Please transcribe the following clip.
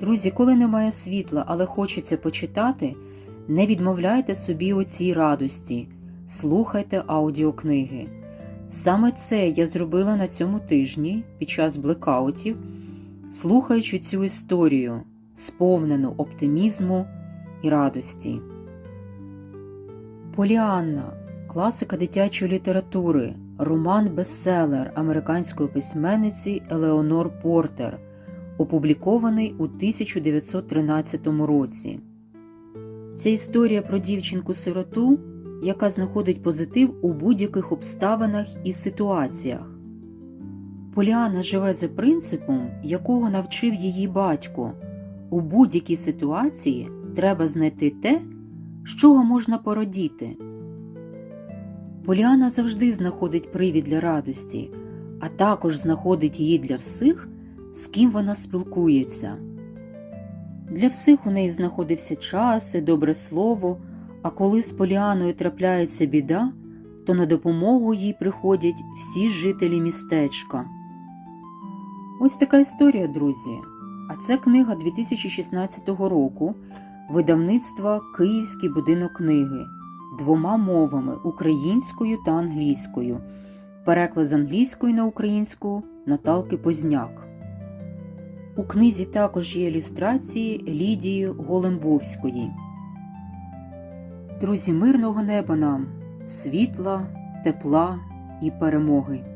Друзі, коли немає світла, але хочеться почитати, не відмовляйте собі у цій радості, слухайте аудіокниги. Саме це я зробила на цьому тижні під час блекаутів, слухаючи цю історію, сповнену оптимізму і радості. Поліанна класика дитячої літератури, роман-бестселер американської письменниці Елеонор Портер, опублікований у 1913 році. Це історія про дівчинку-сироту, яка знаходить позитив у будь-яких обставинах і ситуаціях. Поліана живе за принципом, якого навчив її батько. У будь-якій ситуації треба знайти те, з чого можна порадіти. Поліана завжди знаходить привід для радості, а також знаходить її для всіх, з ким вона спілкується. Для всіх у неї знаходився час і добре слово, а коли з Поліаною трапляється біда, то на допомогу їй приходять всі жителі містечка. Ось така історія, друзі. А це книга 2016 року видавництва Київський будинок книги двома мовами українською та англійською. Переклад з англійської на українську Наталки Позняк. У книзі також є ілюстрації Лідії Голембовської. Друзі, мирного неба нам, світла, тепла і перемоги.